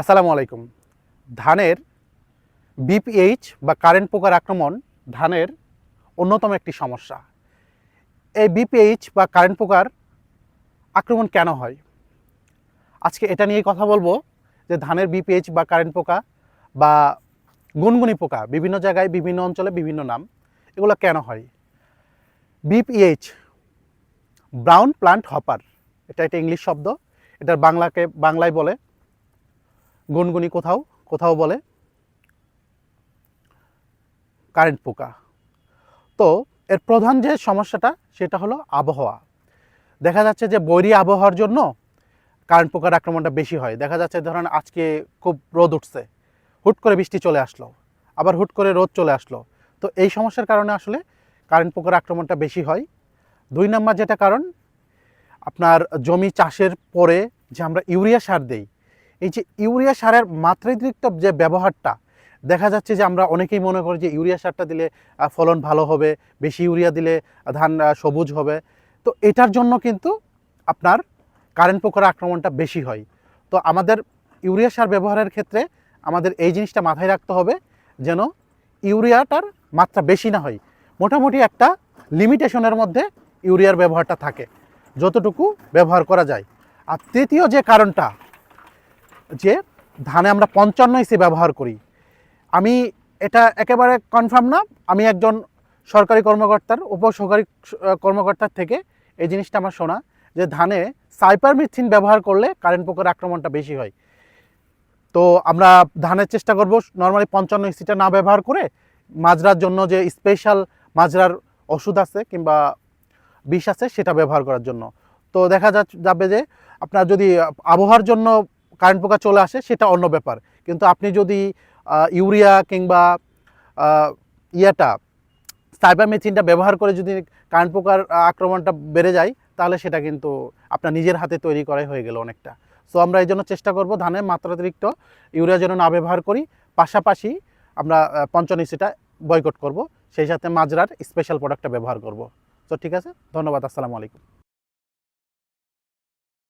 আসসালামু আলাইকুম। ধানের বিপিএইচ বা কারেন্ট পোকার আক্রমণ ধানের অন্যতম একটি সমস্যা। এই বিপিএইচ বা কারেন্ট পোকার আক্রমণ কেন হয়? আজকে এটা নিয়ে কথা বলব যে ধানের বিপিএইচ বা কারেন্ট পোকা বা গুনগুনি পোকা বিভিন্ন জায়গায়, বিভিন্ন অঞ্চলে বিভিন্ন নাম, এগুলো কেন হয়? বিপিএইচ ব্রাউন প্লান্ট হপার এটা একটা ইংলিশ শব্দ, এটার বাংলাকে, বাংলায় বলে গুনগুনি কোথাও কোথাও বলে কারেন্ট পোকা। তো এর প্রধান যে সমস্যাটা, সেটা হলো আবহাওয়া। দেখা যাচ্ছে যে বৈরী আবহাওয়ার জন্য কারেন্ট পোকার আক্রমণটা বেশি হয়। দেখা যাচ্ছে ধরেন আজকে খুব রোদ উঠছে, হুট করে বৃষ্টি চলে আসলো, আবার হুট করে রোদ চলে আসলো। তো এই সমস্যার কারণে আসলে কারেন্ট পোকার আক্রমণটা বেশি হয়। দুই নম্বর যেটা কারণ, আপনার জমি চাষের পরে যে আমরা ইউরিয়া সার দেই এই যে ইউরিয়া সারের মাত্রাতিরিক্ত যে ব্যবহারটা, দেখা যাচ্ছে যে আমরা অনেকেই মনে করি যে ইউরিয়া সারটা দিলে ফলন ভালো হবে, বেশি ইউরিয়া দিলে ধান সবুজ হবে। তো এটার জন্য কিন্তু আপনার কারেন্ট পোকার আক্রমণটা বেশি হয়। তো আমাদের ইউরিয়া সার ব্যবহারের ক্ষেত্রে আমাদের এই জিনিসটা মাথায় রাখতে হবে যেন ইউরিয়াটার মাত্রা বেশি না হয়। মোটামুটি একটা লিমিটেশনের মধ্যে ইউরিয়ার ব্যবহারটা থাকে, যতটুকু ব্যবহার করা যায়। আর তৃতীয় যে কারণটা যে ধানে আমরা পঞ্চান্ন ইসি ব্যবহার করি। আমি এটা একেবারে কনফার্ম না, আমি একজন সরকারি কর্মকর্তার, উপসহকারী কর্মকর্তার থেকে এই জিনিসটা আমার শোনা, যে ধানে সাইপারমিথিন ব্যবহার করলে কারেন্ট পোকার আক্রমণটা বেশি হয়। তো আমরা ধানের চেষ্টা করব নর্মালি পঞ্চান্ন ইসিটা না ব্যবহার করে মাজরার জন্য যে স্পেশাল মাজরার ওষুধ আছে কিংবা বিষ আছে সেটা ব্যবহার করার জন্য। তো দেখা যাবে যে আপনার যদি আবহাওয়ার জন্য কারেন্ট পোকা চলে আসে, সেটা অন্য ব্যাপার। কিন্তু আপনি যদি ইউরিয়া কিংবা ইয়েটা সাইবারমেথিনটা ব্যবহার করে যদি কারেন্ট পোকার আক্রমণটা বেড়ে যায়, তাহলে সেটা কিন্তু আপনার নিজের হাতে তৈরি করাই হয়ে গেল অনেকটা। সো আমরা এই জন্য চেষ্টা করব ধানের মাত্রাতিরিক্ত ইউরিয়া যেন না ব্যবহার করি। পাশাপাশি আমরা পঞ্চনিসিটা বয়কট করব। সেই সাথে মাজরার স্পেশাল প্রোডাক্টটা ব্যবহার করব। তো ঠিক আছে? ধন্যবাদ। আসসালামু আলাইকুম।